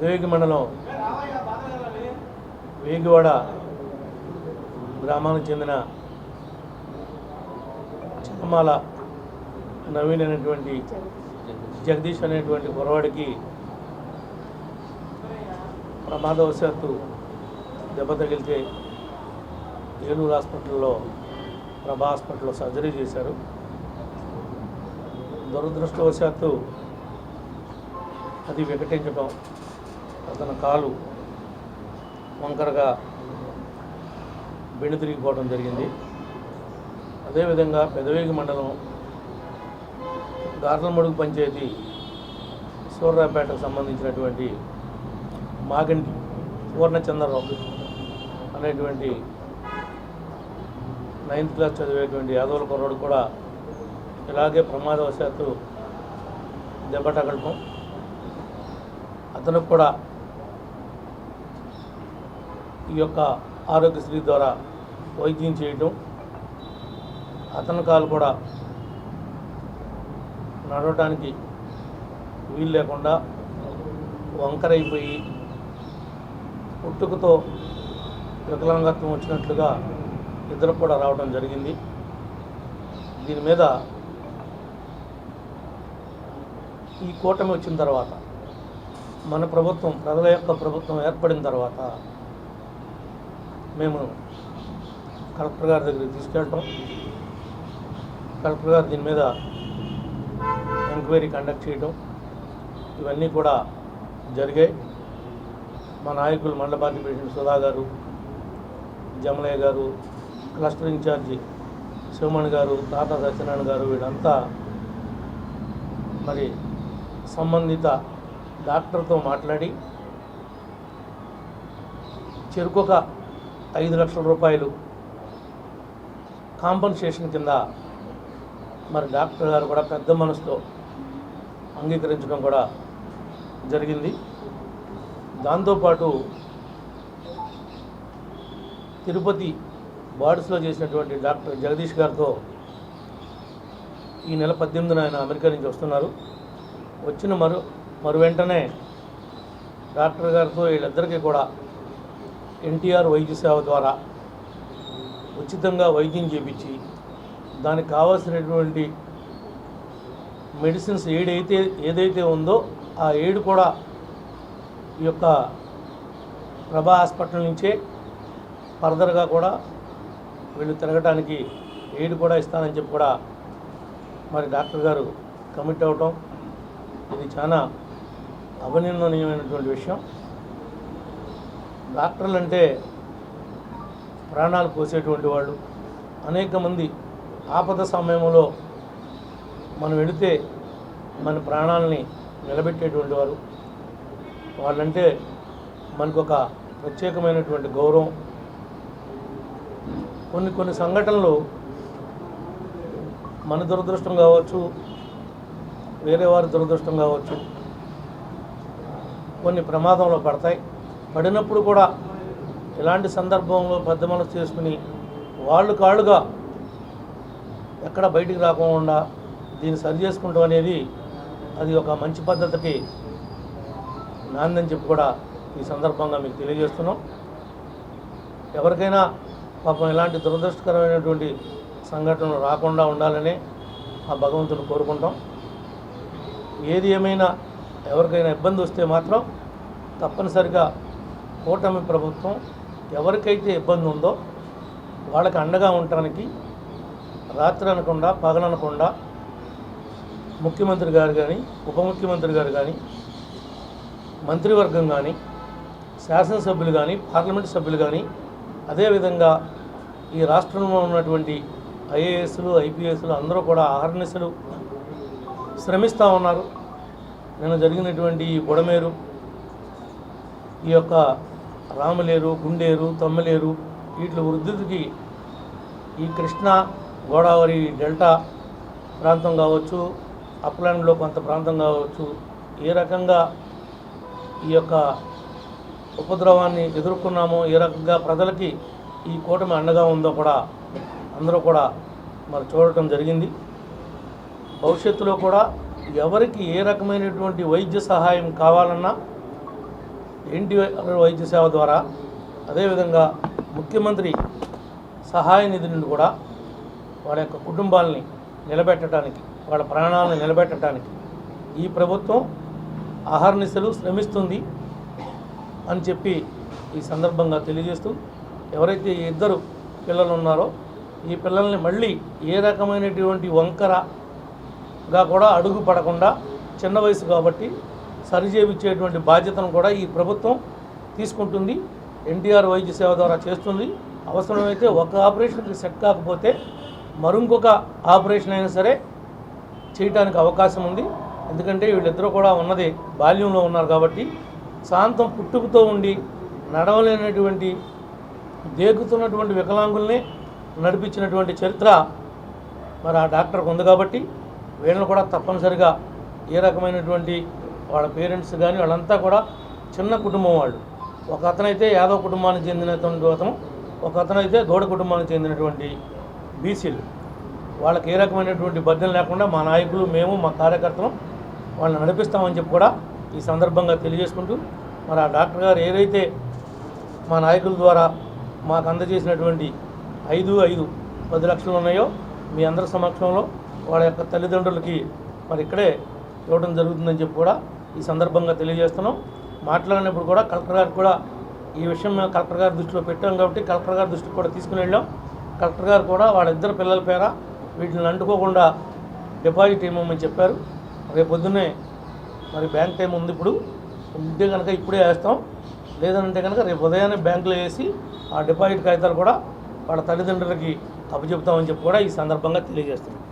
పెదవేగి మండలం వేగివాడ గ్రామానికి చెందిన చిన్నమాల నవీన్ అనేటువంటి జగదీష్ అనేటువంటి కురవాడికి ప్రమాదవశాత్తు దెబ్బ తగిలితే ఏలూరు హాస్పిటల్లో ప్రభా హాస్పిటల్లో సర్జరీ చేశారు. దురదృష్టవశాత్తు అది వికటించడం అతని కాలు వంకరగా బెండు తిరిగిపోవడం జరిగింది. అదేవిధంగా పెదవేగి మండలం గార్లమడుగు పంచాయతీ సూర్రాపేటకు సంబంధించినటువంటి మాగంటి పూర్ణచంద్రరావు అనేటువంటి నైన్త్ క్లాస్ చదివేటువంటి యాదవుల కుర్రాడు కూడా ఇలాగే ప్రమాదవశాత్తు దెబ్బ తగలటం. అతనికి కూడా ఈ యొక్క ఆరోగ్యశ్రీ ద్వారా వైద్యం చేయటం అతని కాలు కూడా నడవటానికి వీలు లేకుండా వంకరైపోయి పుట్టుకతో వికలాంగత్వం వచ్చినట్లుగా ఇద్దరు కూడా రావడం జరిగింది. దీని మీద ఈ కూటమి వచ్చిన తర్వాత మన ప్రభుత్వం ప్రజల యొక్క ప్రభుత్వం ఏర్పడిన తర్వాత మేము కలెక్టర్ గారి దగ్గరికి తీసుకెళ్ళటం. కలెక్టర్ గారు దీని మీద ఎంక్వైరీ కండక్ట్ చేయడం ఇవన్నీ కూడా జరిగాయి. మా నాయకులు మండల పార్టీ ప్రెసిడెంట్ సుధా గారు జమలయ్య గారు క్లస్టర్ ఇన్ఛార్జి శివమణి గారు తాత సత్యనారాయణ గారు వీళ్ళంతా మరి సంబంధిత డాక్టర్తో మాట్లాడి చెరుకొక ఐదు లక్షల రూపాయలు కాంపన్సేషన్ కింద మరి డాక్టర్ గారు కూడా పెద్ద మనసుతో అంగీకరించడం కూడా జరిగింది. దాంతోపాటు తిరుపతి బార్డ్స్లో చేసినటువంటి డాక్టర్ జగదీష్ గారితో ఈ నెల పద్దెనిమిదిన ఆయన అమెరికా నుంచి వస్తున్నారు. వచ్చిన మరు మరు వెంటనే డాక్టర్ గారితో వీళ్ళిద్దరికీ కూడా ఎన్టీఆర్ వైద్య సేవ ద్వారా ఉచితంగా వైద్యం చేపించి దానికి కావాల్సినటువంటి మెడిసిన్స్ ఏడైతే ఏదైతే ఉందో ఆ ఏడు కూడా ఈ యొక్క ప్రభా హాస్పిటల్ నుంచే ఫర్దర్గా కూడా వీళ్ళు తిరగటానికి ఎయిడ్ కూడా ఇస్తానని చెప్పి కూడా మరి డాక్టర్ గారు కమిట్ అవ్వటం ఇది చాలా అభినందనీయమైనటువంటి విషయం. డాక్టర్లు అంటే ప్రాణాలు పోసేటువంటి వాళ్ళు. అనేక మంది ఆపద సమయంలో మనం వెళితే మన ప్రాణాలని నిలబెట్టేటువంటి వారు. వాళ్ళంటే మనకు ఒక ప్రత్యేకమైనటువంటి గౌరవం. కొన్ని కొన్ని సంఘటనలు మన దురదృష్టం కావచ్చు వేరే వారి దురదృష్టం కావచ్చు కొన్ని ప్రమాదంలో పడతాయి. పడినప్పుడు కూడా ఇలాంటి సందర్భంలో పెద్ద మనసు చేసుకుని వాళ్ళు కాళ్ళుగా ఎక్కడ బయటికి రాకుండా దీన్ని సరి చేసుకుంటాం అనేది అది ఒక మంచి పద్ధతికి నాందని చెప్పి కూడా ఈ సందర్భంగా మీకు తెలియజేస్తున్నాం. ఎవరికైనా పాపం ఇలాంటి దురదృష్టకరమైనటువంటి సంఘటనలు రాకుండా ఉండాలని ఆ భగవంతుని కోరుకుంటాం. ఏది ఏమైనా ఎవరికైనా ఇబ్బంది వస్తే మాత్రం తప్పనిసరిగా కూటమి ప్రభుత్వం ఎవరికైతే ఇబ్బంది ఉందో వాళ్ళకి అండగా ఉండటానికి రాత్రి అనకుండా పగలనకుండా ముఖ్యమంత్రి గారు కానీ ఉప ముఖ్యమంత్రి గారు కానీ మంత్రివర్గం కానీ శాసనసభ్యులు కానీ పార్లమెంట్ సభ్యులు కానీ అదేవిధంగా ఈ రాష్ట్రంలో ఉన్నటువంటి ఐఏఎస్లు ఐపీఎస్లు అందరూ కూడా ఆహర్నిశలు శ్రమిస్తూ ఉన్నారు. నిన్న జరిగినటువంటి ఈ బుడమేరు ఈ యొక్క రామలేరు గుండేరు తమ్మలేరు వీటి వృద్ధికి ఈ కృష్ణా గోదావరి డెల్టా ప్రాంతం కావచ్చు అప్లాండ్లో కొంత ప్రాంతం కావచ్చు ఏ రకంగా ఈ యొక్క ఉపద్రవాన్ని ఎదుర్కొన్నామో ఏ రకంగా ప్రజలకి ఈ కూటమి అండగా ఉందో కూడా అందరూ కూడా మరి చూడటం జరిగింది. భవిష్యత్తులో కూడా ఎవరికి ఏ రకమైనటువంటి వైద్య సహాయం కావాలన్నా ఎన్టీఆర్ వైద్య సేవ ద్వారా అదేవిధంగా ముఖ్యమంత్రి సహాయ నిధి నుండి కూడా వాళ్ళ యొక్క కుటుంబాలని నిలబెట్టడానికి వాళ్ళ ప్రాణాలను నిలబెట్టడానికి ఈ ప్రభుత్వం అహర్నిశలు శ్రమిస్తుంది అని చెప్పి ఈ సందర్భంగా తెలియజేస్తూ ఎవరైతే ఇద్దరు పిల్లలు ఉన్నారో ఈ పిల్లల్ని మళ్ళీ ఏ రకమైనటువంటి వంకరగా కూడా అడుగు పడకుండా చిన్న వయసు కాబట్టి సరిచేపించేటువంటి బాధ్యతను కూడా ఈ ప్రభుత్వం తీసుకుంటుంది. ఎన్టీఆర్ వైద్య సేవ ద్వారా చేస్తుంది. అవసరమైతే ఒక ఆపరేషన్కి సెట్ కాకపోతే మరింకొక ఆపరేషన్ అయినా సరే చేయడానికి అవకాశం ఉంది. ఎందుకంటే వీళ్ళిద్దరూ కూడా ఉన్నది బాల్యంలో ఉన్నారు కాబట్టి శాంతం పుట్టుకతో ఉండి నడవలేనటువంటి దేగుతున్నటువంటి వికలాంగుల్ని నడిపించినటువంటి చరిత్ర మరి ఆ డాక్టర్కు ఉంది కాబట్టి వీళ్ళని కూడా తప్పనిసరిగా ఏ రకమైనటువంటి వాళ్ళ పేరెంట్స్ కానీ వాళ్ళంతా కూడా చిన్న కుటుంబం వాళ్ళు. ఒక అతనైతే యాదవ కుటుంబానికి చెందినటువంటి అతను ఒక అతనైతే గౌడ కుటుంబానికి చెందినటువంటి బీసీలు. వాళ్ళకి ఏ రకమైనటువంటి బద్దెం లేకుండా మా నాయకులు మేము మా కార్యకర్తలు వాళ్ళని నడిపిస్తామని చెప్పి కూడా ఈ సందర్భంగా తెలియజేసుకుంటూ మరి ఆ డాక్టర్ గారు ఏదైతే మా నాయకుల ద్వారా మాకు అందజేసినటువంటి ఐదు ఐదు పది లక్షలు ఉన్నాయో మీ అందరి సమక్షంలో వాళ్ళ యొక్క తల్లిదండ్రులకి మరి ఇక్కడే ఇవ్వడం జరుగుతుందని చెప్పి కూడా ఈ సందర్భంగా తెలియజేస్తున్నాం. మాట్లాడినప్పుడు కూడా కలెక్టర్ గారు కూడా ఈ విషయం మేము కలెక్టర్ గారి దృష్టిలో పెట్టాం కాబట్టి కలెక్టర్ గారి దృష్టికి కూడా తీసుకుని వెళ్ళాం. కలెక్టర్ గారు కూడా వాళ్ళిద్దరు పిల్లల పేర వీటిని అంటుకోకుండా డిపాజిట్ ఇవ్వమని చెప్పారు. రేపు పొద్దున్నే మరి బ్యాంక్ టైం ఉంది ఇప్పుడు. ఉంటే కనుక ఇప్పుడే వేస్తాం. లేదంటే కనుక రేపు ఉదయాన్నే బ్యాంకులో వేసి ఆ డిపాజిట్ కాగితాలు కూడా వాళ్ళ తల్లిదండ్రులకి అప్పచెప్తామని చెప్పి కూడా ఈ సందర్భంగా తెలియజేస్తున్నాం.